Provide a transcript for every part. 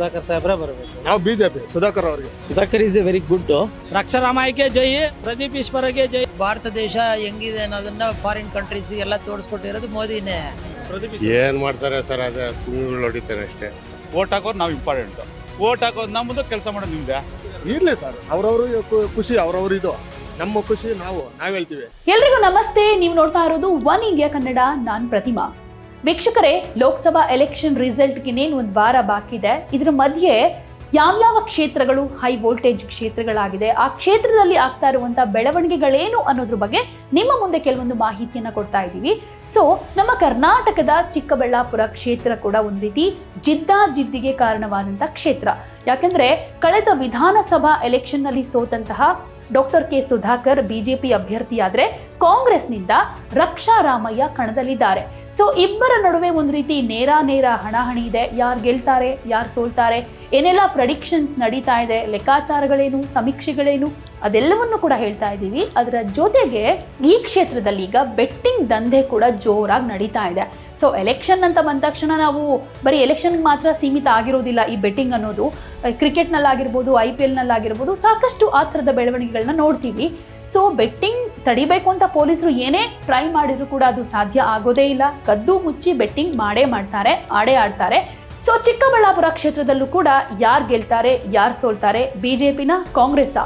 ಸುಧಾಕರ್ ಸಾಹೇಬ್ರೆ ಬರಬೇಕು. ನಾವು ಬಿಜೆಪಿ ಸುಧಾಕರ್ ಅವರಿಗೆ. Sudhakar is a very good ರಕ್ಷಾರಾಮಾಯಿಗೆ ಜೈ ಪ್ರದೀಪ್ ಈಶ್ವರಗೆ ಜೈ. ಭಾರತ ದೇಶ ಹೆಂಗಿದೆ ಅನ್ನೋದನ್ನ ಫಾರಿನ್ ಕಂಟ್ರೀಸ್ ಎಲ್ಲ ತೋರಿಸ್ಕೊಟ್ಟಿರೋದು ಮೋದಿನೇ. ಏನ್ ಮಾಡ್ತಾರೆ ಸರ್ ಅದೇ ತುಂಬಿಗಳು ಹೊಡಿತಾರೆ ಅಷ್ಟೇ. ಓಟ್ ಹಾಕೋದು ನಾವು ಇಂಪಾರ್ಟೆಂಟ್ ಓಟ್ ಹಾಕೋದು ನಮ್ಮದು ಕೆಲಸ ಮಾಡೋದು ನಿಮ್ದೆ? ಇರ್ಲಿ ಸರ್ ಅವ್ರವ್ರ ಖುಷಿ ಅವರವರು ಇದು. ನಮ್ಮ ಖುಷಿ ನಾವು ನಾವ್ ಹೇಳ್ತೀವಿ. ಎಲ್ರಿಗೂ ನಮಸ್ತೆ. ನೀವು ನೋಡ್ತಾ ಇರೋದು ಒನ್ ಇಂಡಿಯಾ ಕನ್ನಡ ನಾನ್ ಪ್ರತಿಮಾ. ವೀಕ್ಷಕರೇ, ಲೋಕಸಭಾ ಎಲೆಕ್ಷನ್ ರಿಸಲ್ಟ್ಗೆ ಇನ್ನೇನು ಒಂದು ವಾರ ಬಾಕಿ ಇದೆ. ಇದರ ಮಧ್ಯೆ ಯಾವ್ಯಾವ ಕ್ಷೇತ್ರಗಳು ಹೈ ವೋಲ್ಟೇಜ್ ಕ್ಷೇತ್ರಗಳಾಗಿದೆ, ಆ ಕ್ಷೇತ್ರದಲ್ಲಿ ಆಗ್ತಾ ಇರುವಂತಹ ಬೆಳವಣಿಗೆಗಳೇನು ಅನ್ನೋದ್ರ ಬಗ್ಗೆ ನಿಮ್ಮ ಮುಂದೆ ಕೆಲವೊಂದು ಮಾಹಿತಿಯನ್ನ ಕೊಡ್ತಾ ಇದ್ದೀವಿ. ಸೊ ನಮ್ಮ ಕರ್ನಾಟಕದ ಚಿಕ್ಕಬಳ್ಳಾಪುರ ಕ್ಷೇತ್ರ ಕೂಡ ಒಂದು ರೀತಿ ಜಿದ್ದಾಜಿದ್ದಿಗೆ ಕಾರಣವಾದಂಥ ಕ್ಷೇತ್ರ. ಯಾಕಂದ್ರೆ, ಕಳೆದ ವಿಧಾನಸಭಾ ಎಲೆಕ್ಷನ್ನಲ್ಲಿ ಸೋತಂತಹ ಡಾಕ್ಟರ್ ಕೆ ಸುಧಾಕರ್ ಬಿಜೆಪಿ ಅಭ್ಯರ್ಥಿಯಾದರೆ ಕಾಂಗ್ರೆಸ್ನಿಂದ ರಕ್ಷಾ ರಾಮಯ್ಯ ಕಣದಲ್ಲಿದ್ದಾರೆ. ಸೊ ಇಬ್ಬರ ನಡುವೆ ಒಂದು ರೀತಿ ನೇರ ನೇರ ಹಣಾಹಣಿ ಇದೆ. ಯಾರು ಗೆಲ್ತಾರೆ, ಯಾರು ಸೋಲ್ತಾರೆ, ಏನೆಲ್ಲ ಪ್ರಡಿಕ್ಷನ್ಸ್ ನಡೀತಾ ಇದೆ, ಲೆಕ್ಕಾಚಾರಗಳೇನು, ಸಮೀಕ್ಷೆಗಳೇನು, ಅದೆಲ್ಲವನ್ನು ಕೂಡ ಹೇಳ್ತಾ ಇದ್ದೀವಿ. ಅದರ ಜೊತೆಗೆ ಈ ಕ್ಷೇತ್ರದಲ್ಲಿ ಈಗ ಬೆಟ್ಟಿಂಗ್ ದಂಧೆ ಕೂಡ ಜೋರಾಗಿ ನಡೀತಾ ಇದೆ. ಸೊ ಎಲೆಕ್ಷನ್ ಅಂತ ಬಂದ ತಕ್ಷಣ ನಾವು ಬರೀ ಎಲೆಕ್ಷನ್ಗೆ ಮಾತ್ರ ಸೀಮಿತ ಆಗಿರೋದಿಲ್ಲ ಈ ಬೆಟ್ಟಿಂಗ್ ಅನ್ನೋದು. ಕ್ರಿಕೆಟ್ನಲ್ಲಾಗಿರ್ಬೋದು ಐ ಪಿ ಎಲ್ನಲ್ಲಾಗಿರ್ಬೋದು ಸಾಕಷ್ಟು ಆ ಥರದ ಬೆಳವಣಿಗೆಗಳನ್ನ ನೋಡ್ತೀವಿ. ಸೊ ಬೆಟ್ಟಿಂಗ್ ತಡಿಬೇಕು ಅಂತ ಪೊಲೀಸರು ಏನೇ ಟ್ರೈ ಮಾಡಿದ್ರು ಕೂಡ ಅದು ಸಾಧ್ಯ ಆಗೋದೇ ಇಲ್ಲ. ಕದ್ದು ಮುಚ್ಚಿ ಬೆಟ್ಟಿಂಗ್ ಮಾಡೇ ಮಾಡ್ತಾರೆ, ಆಡೇ ಆಡ್ತಾರೆ. ಸೊ ಚಿಕ್ಕಬಳ್ಳಾಪುರ ಕ್ಷೇತ್ರದಲ್ಲೂ ಕೂಡ ಯಾರು ಗೆಲ್ತಾರೆ, ಯಾರು ಸೋಲ್ತಾರೆ? ಬಿಜೆಪಿನ ಕಾಂಗ್ರೆಸ್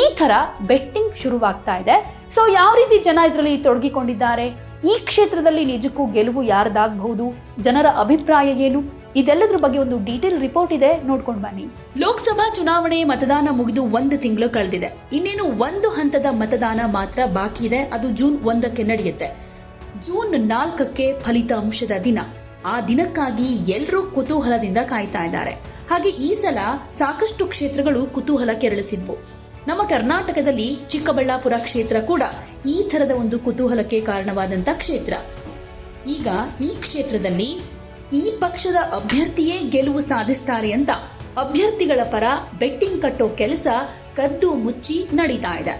ಈ ತರ ಬೆಟ್ಟಿಂಗ್ ಶುರುವಾಗ್ತಾ ಇದೆ. ಸೊ ಯಾವ ರೀತಿ ಜನ ಇದರಲ್ಲಿ ತೊಡಗಿಕೊಂಡಿದ್ದಾರೆ? ಈ ಕ್ಷೇತ್ರದಲ್ಲಿ ನಿಜಕ್ಕೂ ಗೆಲುವು ಯಾರ್ದಾಗಬಹುದು? ಜನರ ಅಭಿಪ್ರಾಯ ಏನು? ಇದೆಲ್ಲದ್ರ ಬಗ್ಗೆ ಒಂದು ಡೀಟೇಲ್ ರಿಪೋರ್ಟ್ ಇದೆ, ನೋಡ್ಕೊಂಡು ಬನ್ನಿ. ಲೋಕಸಭಾ ಚುನಾವಣೆ ಮತದಾನ ಮುಗಿದು ಒಂದು ತಿಂಗಳು ಕಳೆದಿದೆ. ಇನ್ನೇನು ಒಂದು ಹಂತದ ಮತದಾನ ಮಾತ್ರ ಬಾಕಿ ಇದೆ, ಅದು ಜೂನ್ ಒಂದಕ್ಕೆ ನಡೆಯುತ್ತೆ. ಜೂನ್ ನಾಲ್ಕಕ್ಕೆ ಫಲಿತಾಂಶದ ದಿನ. ಆ ದಿನಕ್ಕಾಗಿ ಎಲ್ಲರೂ ಕುತೂಹಲದಿಂದ ಕಾಯ್ತಾ ಇದ್ದಾರೆ. ಹಾಗೆ ಈ ಸಲ ಸಾಕಷ್ಟು ಕ್ಷೇತ್ರಗಳು ಕುತೂಹಲ ಕೆರಳಿಸಿದ್ವು ನಮ್ಮ ಕರ್ನಾಟಕದಲ್ಲಿ ಚಿಕ್ಕಬಳ್ಳಾಪುರ ಕ್ಷೇತ್ರ ಕೂಡ ಈ ಥರದ ಒಂದು ಕುತೂಹಲಕ್ಕೆ ಕಾರಣವಾದಂಥ ಕ್ಷೇತ್ರ. ಈಗ ಈ ಕ್ಷೇತ್ರದಲ್ಲಿ ಈ ಪಕ್ಷದ ಅಭ್ಯರ್ಥಿಯೇ ಗೆಲುವು ಸಾಧಿಸ್ತಾರೆ ಅಂತ ಅಭ್ಯರ್ಥಿಗಳ ಪರ ಬೆಟ್ಟಿಂಗ್ ಕಟ್ಟೋ ಕೆಲಸ ಕದ್ದು ಮುಚ್ಚಿ ನಡೀತಾ ಇದೆ.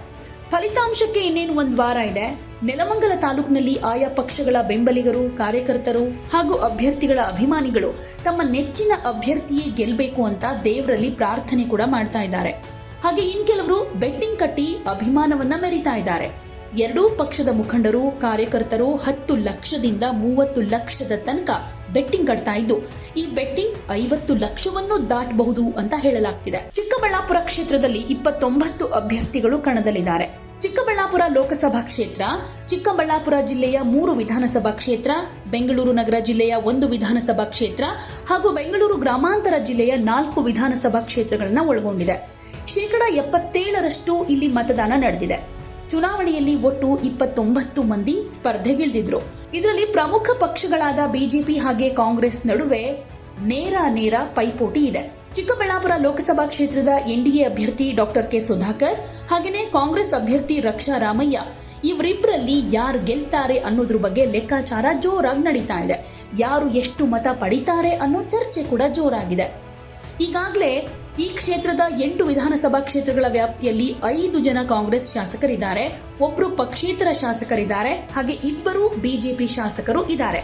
ಫಲಿತಾಂಶಕ್ಕೆ ಇನ್ನೇನು ಒಂದು ವಾರ ಇದೆ. ನೆಲಮಂಗಲ ತಾಲೂಕಿನಲ್ಲಿ ಆಯಾ ಪಕ್ಷಗಳ ಬೆಂಬಲಿಗರು, ಕಾರ್ಯಕರ್ತರು ಹಾಗೂ ಅಭ್ಯರ್ಥಿಗಳ ಅಭಿಮಾನಿಗಳು ತಮ್ಮ ನೆಚ್ಚಿನ ಅಭ್ಯರ್ಥಿಯೇ ಗೆಲ್ಲಬೇಕು ಅಂತ ದೇವರಲ್ಲಿ ಪ್ರಾರ್ಥನೆ ಕೂಡ ಮಾಡ್ತಾ ಇದ್ದಾರೆ. ಹಾಗೆ ಇನ್ ಕೆಲವರು ಬೆಟ್ಟಿಂಗ್ ಕಟ್ಟಿ ಅಭಿಮಾನವನ್ನ ಮೆರಿತಾ ಇದ್ದಾರೆ. ಎರಡೂ ಪಕ್ಷದ ಮುಖಂಡರು, ಕಾರ್ಯಕರ್ತರು ಹತ್ತು ಲಕ್ಷದಿಂದ ಮೂವತ್ತು ಲಕ್ಷದ ತನಕ ಬೆಟ್ಟಿಂಗ್ ಕಟ್ತಾ ಇದ್ದು, ಈ ಬೆಟ್ಟಿಂಗ್ ಐವತ್ತು ಲಕ್ಷವನ್ನು ದಾಟಬಹುದು ಅಂತ ಹೇಳಲಾಗ್ತಿದೆ. ಚಿಕ್ಕಬಳ್ಳಾಪುರ ಕ್ಷೇತ್ರದಲ್ಲಿ ಇಪ್ಪತ್ತೊಂಬತ್ತು ಅಭ್ಯರ್ಥಿಗಳು ಕಣದಲ್ಲಿದ್ದಾರೆ. ಚಿಕ್ಕಬಳ್ಳಾಪುರ ಲೋಕಸಭಾ ಕ್ಷೇತ್ರ, ಚಿಕ್ಕಬಳ್ಳಾಪುರ ಜಿಲ್ಲೆಯ ಮೂರು ವಿಧಾನಸಭಾ ಕ್ಷೇತ್ರ, ಬೆಂಗಳೂರು ನಗರ ಜಿಲ್ಲೆಯ ಒಂದು ವಿಧಾನಸಭಾ ಕ್ಷೇತ್ರ ಹಾಗೂ ಬೆಂಗಳೂರು ಗ್ರಾಮಾಂತರ ಜಿಲ್ಲೆಯ ನಾಲ್ಕು ವಿಧಾನಸಭಾ ಕ್ಷೇತ್ರಗಳನ್ನು ಒಳಗೊಂಡಿದೆ. ಶೇಕಡ ಎಪ್ಪತ್ತೇಳರಷ್ಟು ಇಲ್ಲಿ ಮತದಾನ ನಡೆದಿದೆ. ಚುನಾವಣೆಯಲ್ಲಿ ಒಟ್ಟು ಇಪ್ಪತ್ತೊಂಬತ್ತು ಮಂದಿ ಸ್ಪರ್ಧೆಗಿಳಿದಿದ್ರು. ಇದರಲ್ಲಿ ಪ್ರಮುಖ ಪಕ್ಷಗಳಾದ ಬಿಜೆಪಿ ಹಾಗೆ ಕಾಂಗ್ರೆಸ್ ನಡುವೆ ನೇರ ನೇರ ಪೈಪೋಟಿ ಇದೆ. ಚಿಕ್ಕಬಳ್ಳಾಪುರ ಲೋಕಸಭಾ ಕ್ಷೇತ್ರದ ಎನ್ಡಿಎ ಅಭ್ಯರ್ಥಿ ಡಾಕ್ಟರ್ ಕೆ ಸುಧಾಕರ್ ಹಾಗೆಯೇ ಕಾಂಗ್ರೆಸ್ ಅಭ್ಯರ್ಥಿ ರಕ್ಷಾ ರಾಮಯ್ಯ ಇವರಿಬ್ಬರಲ್ಲಿ ಯಾರು ಗೆಲ್ತಾರೆ ಅನ್ನೋದ್ರ ಬಗ್ಗೆ ಲೆಕ್ಕಾಚಾರ ಜೋರಾಗಿ ನಡೀತಾ ಇದೆ. ಯಾರು ಎಷ್ಟು ಮತ ಪಡಿತಾರೆ ಅನ್ನೋ ಚರ್ಚೆ ಕೂಡ ಜೋರಾಗಿದೆ. ಈಗಾಗಲೇ ಈ ಕ್ಷೇತ್ರದ ಎಂಟು ವಿಧಾನಸಭಾ ಕ್ಷೇತ್ರಗಳ ವ್ಯಾಪ್ತಿಯಲ್ಲಿ ಐದು ಜನ ಕಾಂಗ್ರೆಸ್ ಶಾಸಕರಿದ್ದಾರೆ ಒಬ್ಬರು ಪಕ್ಷೇತರ ಶಾಸಕರಿದ್ದಾರೆ, ಹಾಗೆ ಇಬ್ಬರು ಬಿಜೆಪಿ ಶಾಸಕರು ಇದ್ದಾರೆ.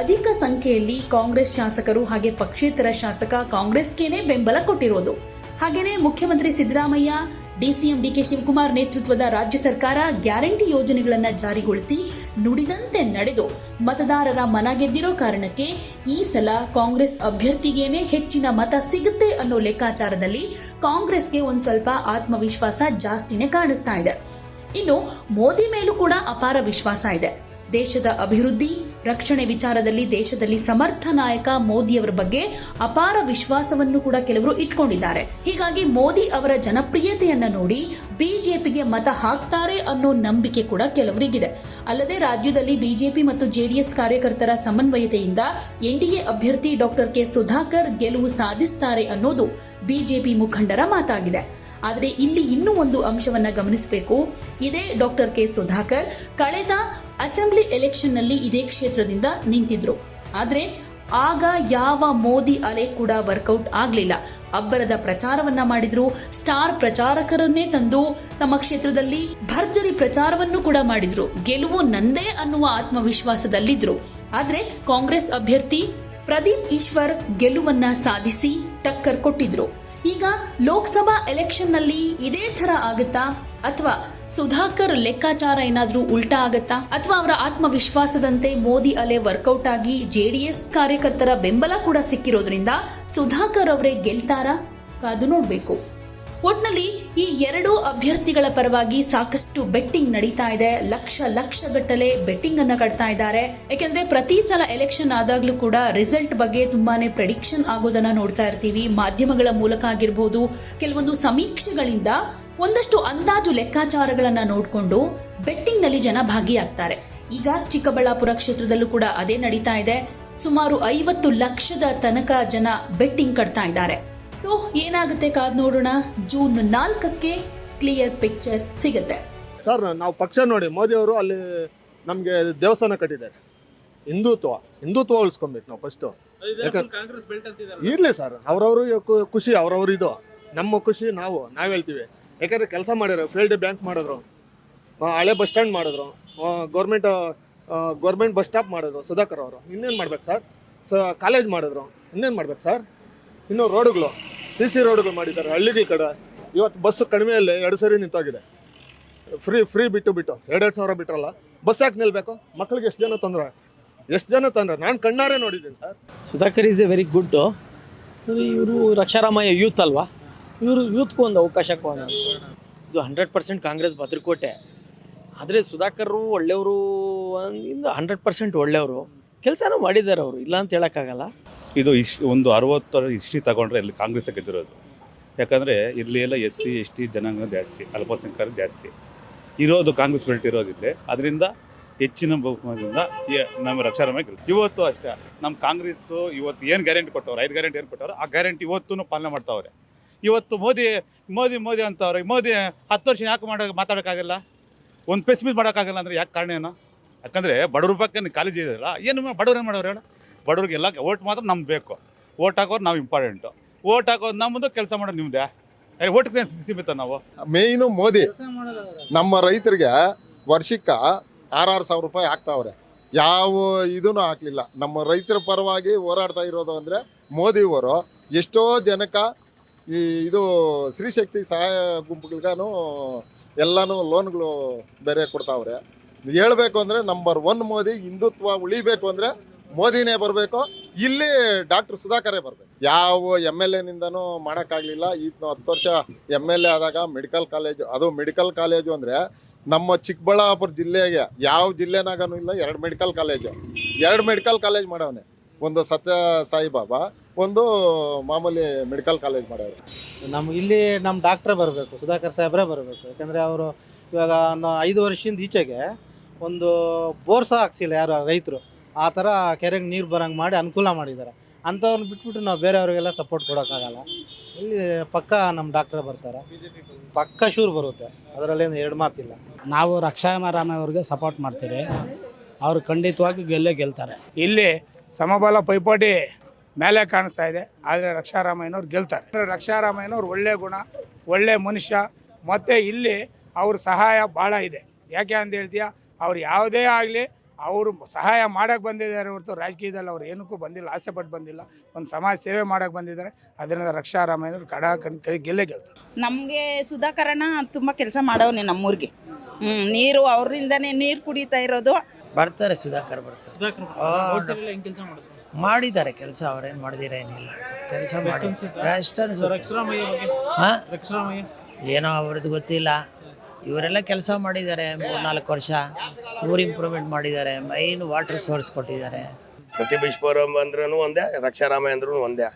ಅಧಿಕ ಸಂಖ್ಯೆಯಲ್ಲಿ ಕಾಂಗ್ರೆಸ್ ಶಾಸಕರು ಹಾಗೆ ಪಕ್ಷೇತರ ಶಾಸಕ ಕಾಂಗ್ರೆಸ್ಗೇನೆ ಬೆಂಬಲ ಕೊಟ್ಟಿರೋದು. ಹಾಗೆಯೇ ಮುಖ್ಯಮಂತ್ರಿ ಸಿದ್ದರಾಮಯ್ಯ ಡಿಸಿಎಂ ಡಿಕೆ ಶಿವಕುಮಾರ್ ನೇತೃತ್ವದ ರಾಜ್ಯ ಸರ್ಕಾರ ಗ್ಯಾರಂಟಿ ಯೋಜನೆಗಳನ್ನು ಜಾರಿಗೊಳಿಸಿ ನುಡಿದಂತೆ ನಡೆದು ಮತದಾರರ ಮನ ಗೆದ್ದಿರೋ ಕಾರಣಕ್ಕೆ ಈ ಸಲ ಕಾಂಗ್ರೆಸ್ ಅಭ್ಯರ್ಥಿಗೇನೆ ಹೆಚ್ಚಿನ ಮತ ಸಿಗುತ್ತೆ ಅನ್ನೋ ಲೆಕ್ಕಾಚಾರದಲ್ಲಿ ಕಾಂಗ್ರೆಸ್ಗೆ ಒಂದು ಸ್ವಲ್ಪ ಆತ್ಮವಿಶ್ವಾಸ ಜಾಸ್ತಿನೇ ಕಾಣಿಸ್ತಾ ಇದೆ. ಇನ್ನು ಮೋದಿ ಮೇಲೂ ಕೂಡ ಅಪಾರ ವಿಶ್ವಾಸ ಇದೆ. ದೇಶದ ಅಭಿವೃದ್ಧಿ, ರಕ್ಷಣೆ ವಿಚಾರದಲ್ಲಿ ದೇಶದಲ್ಲಿ ಸಮರ್ಥ ನಾಯಕ ಮೋದಿಯವರ ಬಗ್ಗೆ ಅಪಾರ ವಿಶ್ವಾಸವನ್ನು ಕೂಡ ಕೆಲವರು ಇಟ್ಕೊಂಡಿದ್ದಾರೆ. ಹೀಗಾಗಿ ಮೋದಿ ಅವರ ಜನಪ್ರಿಯತೆಯನ್ನ ನೋಡಿ ಬಿಜೆಪಿಗೆ ಮತ ಹಾಕ್ತಾರೆ ಅನ್ನೋ ನಂಬಿಕೆ ಕೂಡ ಕೆಲವರಿಗಿದೆ. ಅಲ್ಲದೆ ರಾಜ್ಯದಲ್ಲಿ ಬಿಜೆಪಿ ಮತ್ತು ಜೆಡಿಎಸ್ ಕಾರ್ಯಕರ್ತರ ಸಮನ್ವಯತೆಯಿಂದ ಎನ್ಡಿಎ ಅಭ್ಯರ್ಥಿ ಡಾಕ್ಟರ್ ಕೆ ಸುಧಾಕರ್ ಗೆಲುವು ಸಾಧಿಸ್ತಾರೆ ಅನ್ನೋದು ಬಿಜೆಪಿ ಮುಖಂಡರ ಮಾತಾಗಿದೆ. ಆದರೆ ಇಲ್ಲಿ ಇನ್ನೂ ಒಂದು ಅಂಶವನ್ನು ಗಮನಿಸಬೇಕು. ಇದೇ ಡಾಕ್ಟರ್ ಕೆ ಸುಧಾಕರ್ ಕಳೆದ ಅಸೆಂಬ್ಲಿ ಎಲೆಕ್ಷನ್ನಲ್ಲಿ ಇದೇ ಕ್ಷೇತ್ರದಿಂದ ನಿಂತಿದ್ರು. ಆದರೆ ಆಗ ಯಾವ ಮೋದಿ ಅಲೆ ಕೂಡ ವರ್ಕೌಟ್ ಆಗಲಿಲ್ಲ. ಅಬ್ಬರದ ಪ್ರಚಾರವನ್ನ ಮಾಡಿದ್ರು. ಸ್ಟಾರ್ ಪ್ರಚಾರಕರನ್ನೇ ತಂದು ತಮ್ಮ ಕ್ಷೇತ್ರದಲ್ಲಿ ಭರ್ಜರಿ ಪ್ರಚಾರವನ್ನು ಕೂಡ ಮಾಡಿದ್ರು. ಗೆಲುವು ನಂದೇ ಅನ್ನುವ ಆತ್ಮವಿಶ್ವಾಸದಲ್ಲಿದ್ರು. ಆದರೆ ಕಾಂಗ್ರೆಸ್ ಅಭ್ಯರ್ಥಿ ಪ್ರದೀಪ್ ಈಶ್ವರ್ ಗೆಲುವನ್ನ ಸಾಧಿಸಿ ಟಕ್ಕರ್ ಕೊಟ್ಟಿದ್ರು. ಈಗ ಲೋಕಸಭಾ ಎಲೆಕ್ಷನ್ನಲ್ಲಿ ಇದೇ ಥರ ಆಗುತ್ತಾ? ಅಥವಾ ಸುಧಾಕರ್ ಲೆಕ್ಕಾಚಾರ ಏನಾದರೂ ಉಲ್ಟಾ ಆಗತ್ತಾ? ಅಥವಾ ಅವರ ಆತ್ಮವಿಶ್ವಾಸದಂತೆ ಮೋದಿ ಅಲೆ ವರ್ಕೌಟ್ ಆಗಿ ಜೆಡಿಎಸ್ ಕಾರ್ಯಕರ್ತರ ಬೆಂಬಲ ಕೂಡ ಸಿಕ್ಕಿರೋದ್ರಿಂದ ಸುಧಾಕರ್ ಅವರೇ ಗೆಲ್ತಾರಾ? ಕಾದು ನೋಡಬೇಕು. ಒಟ್ನಲ್ಲಿ ಈ ಎರಡೂ ಅಭ್ಯರ್ಥಿಗಳ ಪರವಾಗಿ ಸಾಕಷ್ಟು ಬೆಟ್ಟಿಂಗ್ ನಡೀತಾ ಇದೆ. ಲಕ್ಷ ಲಕ್ಷ ಗಟ್ಟಲೆ ಬೆಟ್ಟಿಂಗ್ ಅನ್ನ ಕಟ್ತಾ ಇದ್ದಾರೆ. ಯಾಕೆಂದ್ರೆ ಪ್ರತಿ ಸಲ ಎಲೆಕ್ಷನ್ ಆದಾಗ್ಲೂ ಕೂಡ ರಿಸಲ್ಟ್ ಬಗ್ಗೆ ತುಂಬಾನೇ ಪ್ರೆಡಿಕ್ಷನ್ ಆಗೋದನ್ನ ನೋಡ್ತಾ ಇರ್ತೀವಿ. ಮಾಧ್ಯಮಗಳ ಮೂಲಕ ಆಗಿರ್ಬೋದು, ಕೆಲವೊಂದು ಸಮೀಕ್ಷೆಗಳಿಂದ ಒಂದಷ್ಟು ಅಂದಾಜು ಲೆಕ್ಕಾಚಾರಗಳನ್ನ ನೋಡಿಕೊಂಡು ಬೆಟ್ಟಿಂಗ್ನಲ್ಲಿ ಜನ ಭಾಗಿಯಾಗ್ತಾರೆ. ಈಗ ಚಿಕ್ಕಬಳ್ಳಾಪುರ ಕ್ಷೇತ್ರದಲ್ಲೂ ಕೂಡ ಅದೇ ನಡೀತಾ ಇದೆ. ಸುಮಾರು ಐವತ್ತು ಲಕ್ಷದ ತನಕ ಜನ ಬೆಟ್ಟಿಂಗ್ ಕಟ್ತಾ ಇದ್ದಾರೆ. ಸೊ ಏನಾಗುತ್ತೆ ಕಾದ್ ನೋಡೋಣ. ಜೂನ್ ನಾಲ್ಕಕ್ಕೆ ಕ್ಲಿಯರ್ ಪಿಕ್ಚರ್ ಸಿಗುತ್ತೆ. ಸರ್ ನಾವು ಪಕ್ಷ ನೋಡಿ, ಮೋದಿ ಅವರು ಅಲ್ಲಿ ನಮಗೆ ದೇವಸ್ಥಾನ ಕಟ್ಟಿದ್ದಾರೆ. ಹಿಂದುತ್ವ ಹಿಂದುತ್ವ ಉಳಿಸ್ಕೊಬೇಕು ನಾವು ಫಸ್ಟು ಇರಲಿ ಸರ್ ಅವ್ರವ್ರು ಖುಷಿ, ಅವ್ರವ್ರು ಇದು. ನಮ್ಮ ಖುಷಿ ನಾವು ನಾವು ಹೇಳ್ತೀವಿ. ಯಾಕಂದ್ರೆ ಕೆಲಸ ಮಾಡಿದ್ರು ಫೀಲ್ಡ್ ಬ್ಯಾಂಕ್ ಮಾಡಿದ್ರು ಹಳೆ ಬಸ್ ಸ್ಟ್ಯಾಂಡ್ ಮಾಡಿದ್ರು ಗೌರ್ಮೆಂಟ್ ಗೌರ್ಮೆಂಟ್ ಬಸ್ ಸ್ಟಾಪ್ ಮಾಡಿದ್ರು ಸುಧಾಕರ್ ಅವರು. ಇನ್ನೇನು ಮಾಡ್ಬೇಕು ಸರ್ ಸ ಕಾಲೇಜ್ ಮಾಡಿದ್ರು. ಇನ್ನೇನು ಮಾಡ್ಬೇಕು ಸರ್ ಇನ್ನು ರೋಡುಗಳು ಸಿ ಸಿ ರೋಡುಗಳು ಮಾಡಿದ್ದಾರೆ ಹಳ್ಳಿಗಳ ಕಡೆ. ಇವತ್ತು ಬಸ್ ಕಡಿಮೆಯಲ್ಲಿ ಎರಡು ಸರಿ ನಿಂತೋಗಿದೆ. ಫ್ರೀ ಫ್ರೀ ಬಿಟ್ಟು ಬಿಟ್ಟು, ಎರಡೆರಡು ಸಾವಿರ ಬಿಟ್ಟರಲ್ಲ ಬಸ್ ಯಾಕೆ ನಿಲ್ಬೇಕು? ಮಕ್ಕಳಿಗೆ ಎಷ್ಟು ಜನ ತೊಂದರೆ? ಎಷ್ಟು ಜನ ತೊಂದರೆ? ನಾನು ಕಣ್ಣಾರೆ ನೋಡಿದ್ದೀನಿ sir. Sudhakar is a very good ಇವರು ರಕ್ಷಾರಾಮಯ್ಯ ಯೂತ್ ಅಲ್ವಾ? ಇವರು ಯೂತ್ಗೂ ಒಂದು ಅವಕಾಶ ಕೊಡೋಣ ಇದು ಹಂಡ್ರೆಡ್ ಪರ್ಸೆಂಟ್ ಕಾಂಗ್ರೆಸ್ ಭದ್ರಕೋಟೆ. ಆದರೆ ಸುಧಾಕರ್ರು ಒಳ್ಳೆಯವರು ಹಂಡ್ರೆಡ್ ಪರ್ಸೆಂಟ್ ಒಳ್ಳೆಯವರು. ಕೆಲಸನೂ ಮಾಡಿದ್ದಾರೆ ಅವರು, ಇಲ್ಲ ಅಂತ ಹೇಳೋಕ್ಕಾಗಲ್ಲ. ಇದು ಇಶ್, ಒಂದು ಅರವತ್ತರ ಹಿಸ್ಟ್ರಿ ತಗೊಂಡ್ರೆ ಇಲ್ಲಿ ಕಾಂಗ್ರೆಸ್ ಗೆದ್ದಿರೋದು. ಯಾಕಂದರೆ ಇಲ್ಲಿ ಎಲ್ಲ ಎಸ್ ಸಿ, ಎಸ್ ಟಿ ಜನಾಂಗ ಜಾಸ್ತಿ ಅಲ್ಪಸಂಖ್ಯಾತ ಜಾಸ್ತಿ. ಇರೋದು ಕಾಂಗ್ರೆಸ್ ಬೆಲ್ಟ್ ಇರೋದಿದೆ. ಅದರಿಂದ ಹೆಚ್ಚಿನ ಬಹುಮತದಿಂದ ನಮ್ಮ ರಕ್ಷಾರಾಮಯ್ಯ ಗೆಲ್ತಾರೆ ಇವತ್ತು ಅಷ್ಟೇ, ನಮ್ಮ ಕಾಂಗ್ರೆಸ್ಸು ಇವತ್ತು ಏನು ಗ್ಯಾರಂಟಿ ಕೊಟ್ಟವ್ರು? ಐದು ಗ್ಯಾರಂಟಿ ಏನು ಕೊಟ್ಟವ್ರು? ಆ ಗ್ಯಾರಂಟಿ ಇವತ್ತು ಪಾಲನೆ ಮಾಡ್ತಾವ್ರೆ. ಇವತ್ತು ಮೋದಿ ಮೋದಿ ಮೋದಿ ಅಂತವ್ರೆ, ಮೋದಿ ಹತ್ತು ವರ್ಷ ಯಾಕೆ ಮಾಡೋ, ಮಾತಾಡೋಕ್ಕಾಗಲ್ಲ? ಒಂದು ಪೆಸಿಮಿಸ್ ಮಾಡೋಕ್ಕಾಗಲ್ಲ ಅಂದರೆ ಯಾಕೆ ಕಾರಣ ಏನೋ? ಯಾಕಂದರೆ ಬಡವ್ರ ಪಕ್ಕ ಕಾಲೇಜ್ ಇದೆಯಲ್ಲ, ಏನು ಬಡವ್ರೇನು ಮಾಡೋರು ಹೇಳು? ಬಡವ್ರಿಗೆಲ್ಲ ಓಟ್ ಮಾತ್ರ ನಮ್ಗೆ ಬೇಕು. ಓಟ್ ಹಾಕೋರು ನಾವು ಇಂಪಾರ್ಟೆಂಟು ಓಟ್ ಹಾಕೋದು ನಮ್ಮದು ಕೆಲಸ ಮಾಡೋದು ನಿಮ್ಮದೇ ಓಟ್ಗೆ ಸೀಮಿತ ನಾವು? ಮೇಯ್ನು ಮೋದಿ, ನಮ್ಮ ರೈತರಿಗೆ ವರ್ಷಕ್ಕೆ ಆರಾರು ಸಾವಿರ ರೂಪಾಯಿ ಹಾಕ್ತಾವ್ರೆ. ಯಾವ ಇದೂ ಹಾಕ್ಲಿಲ್ಲ. ನಮ್ಮ ರೈತರ ಪರವಾಗಿ ಹೋರಾಡ್ತಾ ಇರೋದು ಅಂದರೆ ಮೋದಿಯವರು ಎಷ್ಟೋ ಜನಕ್ಕೆ ಈ ಇದು ಸ್ತ್ರೀಶಕ್ತಿ ಸಹಾಯ ಗುಂಪುಗಳಿಗೂ ಎಲ್ಲನೂ ಲೋನ್ಗಳು ಬೇರೆ ಕೊಡ್ತಾವ್ರೆ. ಹೇಳಬೇಕು ಅಂದರೆ ನಂಬರ್ ಒನ್ ಮೋದಿ, ಹಿಂದುತ್ವ ಉಳಿಬೇಕು ಅಂದರೆ ಮೋದಿನೇ ಬರಬೇಕು, ಇಲ್ಲಿ ಡಾಕ್ಟರ್ ಸುಧಾಕರೇ ಬರಬೇಕು. ಯಾವ ಎಂ ಎಲ್ ಎನಿಂದನೂ ಮಾಡೋಕ್ಕಾಗಲಿಲ್ಲ. ಈಗ ಹತ್ತು ವರ್ಷ ಎಂ ಎಲ್ ಎ ಆದಾಗ ಮೆಡಿಕಲ್ ಕಾಲೇಜು, ಅದು ಮೆಡಿಕಲ್ ಕಾಲೇಜು ಅಂದರೆ ನಮ್ಮ ಚಿಕ್ಕಬಳ್ಳಾಪುರ ಜಿಲ್ಲೆಗೆ ಯಾವ ಜಿಲ್ಲೆನಾಗೂ ಇಲ್ಲ, ಎರಡು ಮೆಡಿಕಲ್ ಕಾಲೇಜು. ಎರಡು ಮೆಡಿಕಲ್ ಕಾಲೇಜ್ ಮಾಡವನೆ. ಒಂದು ಸತ್ಯ ಸಾಯಿಬಾಬಾ ಒಂದು ಮಾಮೂಲಿ ಮೆಡಿಕಲ್ ಕಾಲೇಜ್ ಮಾಡೋರು ನಮ್ಮ ಇಲ್ಲಿ ನಮ್ಮ ಡಾಕ್ಟ್ರೇ ಬರಬೇಕು, ಸುಧಾಕರ್ ಸಾಹೇಬ್ರೇ ಬರಬೇಕು. ಯಾಕಂದರೆ ಅವರು ಇವಾಗ ಐದು ವರ್ಷದಿಂದ ಈಚೆಗೆ ಒಂದು ಬೋರ್ಸ ಹಾಕ್ಸಿಲ್ಲ ಯಾರು ರೈತರು. ಆ ಥರ ಕೆರೆಗೆ ನೀರು ಬರೋಂಗೆ ಮಾಡಿ ಅನುಕೂಲ ಮಾಡಿದ್ದಾರೆ. ಅಂಥವ್ರನ್ನ ಬಿಟ್ಬಿಟ್ಟು ನಾವು ಬೇರೆಯವ್ರಿಗೆಲ್ಲ ಸಪೋರ್ಟ್ ಕೊಡೋಕ್ಕಾಗಲ್ಲ. ಇಲ್ಲಿ ಪಕ್ಕ ನಮ್ಮ ಡಾಕ್ಟ್ರ್ ಬರ್ತಾರೆ. ಪಕ್ಕ ಶೂರ್ ಬರುತ್ತೆ. ಅದರಲ್ಲೇನು ಎರಡು ಮಾತಿಲ್ಲ. ನಾವು ರಕ್ಷಾರಾಮಯ್ಯ ಅವ್ರಿಗೆ ಸಪೋರ್ಟ್ ಮಾಡ್ತೀರಿ. ಅವರು ಖಂಡಿತವಾಗಿ ಗೆಲ್ಲೇ ಗೆಲ್ತಾರೆ. ಇಲ್ಲಿ ಸಮಬಲ ಪೈಪೋಟಿ ಮೇಲೆ ಕಾಣಿಸ್ತಾ ಇದೆ. ಆದರೆ ರಕ್ಷಾರಾಮಯ್ಯನವ್ರು ಗೆಲ್ತಾರೆ. ರಕ್ಷಾರಾಮಯ್ಯನವ್ರು ಒಳ್ಳೆ ಗುಣ, ಒಳ್ಳೆ ಮನುಷ್ಯ. ಮತ್ತು ಇಲ್ಲಿ ಅವ್ರ ಸಹಾಯ ಭಾಳ ಇದೆ. ಯಾಕೆ ಅಂತ ಹೇಳ್ತೀಯ? ಅವ್ರು ಯಾವುದೇ ಆಗಲಿ ಅವರು ಸಹಾಯ ಮಾಡೋಕ್ಕೆ ಬಂದಿದ್ದಾರೆ ಹೊರತು ರಾಜಕೀಯದಲ್ಲಿ ಅವ್ರು ಏನಕ್ಕೂ ಬಂದಿಲ್ಲ ಆಸೆ ಪಟ್ಟು ಬಂದಿಲ್ಲ. ಒಂದು ಸಮಾಜ ಸೇವೆ ಮಾಡೋಕ್ಕೆ ಬಂದಿದ್ದಾರೆ ಅದರಿಂದ ರಕ್ಷಾರಾಮಯ್ಯನವ್ರು ಕಡ ಕಣ್ ಕೈ ಗೆಲ್ಲೇ ಗೆಲ್ತಾರೆ. ನಮಗೆ ಸುಧಾಕರಣ ತುಂಬ ಕೆಲಸ ಮಾಡವನೆ ನಮ್ಮೂರಿಗೆ. ಹ್ಞೂ ನೀರು ಅವರಿಂದನೇ ನೀರು ಕುಡಿತಾ ಇರೋದು. ಬರ್ತಾರೆ ಸುಧಾಕರ್ ಬರ್ತಾರೆ. ಮಾಡಿದ್ದಾರೆ ಕೆಲಸ ಅವ್ರೇನು ಮಾಡಿದಿರ ಏನಿಲ್ಲ. ಕೆಲಸ ಮಾಡಿ? ಹಾ? ಏನೋ ಅವ್ರದ್ದು ಗೊತ್ತಿಲ್ಲ. ಇವರೆಲ್ಲ ಕೆಲಸ ಮಾಡಿದ್ದಾರೆ ಮೂರ್ನಾಲ್ಕು ವರ್ಷ. ಊರು ಇಂಪ್ರೂವ್ಮೆಂಟ್ ಮಾಡಿದ್ದಾರೆ. ಮೈನ್ ವಾಟರ್ ಸೋರ್ಸ್ ಕೊಟ್ಟಿದ್ದಾರೆ. ಪ್ರತಿಭಟಿಸ್ಬಾರ ಅಂದ್ರೂ ಒಂದೇ ರಕ್ಷಾರಾಮ ಅಂದ್ರೂ ಒಂದೇ.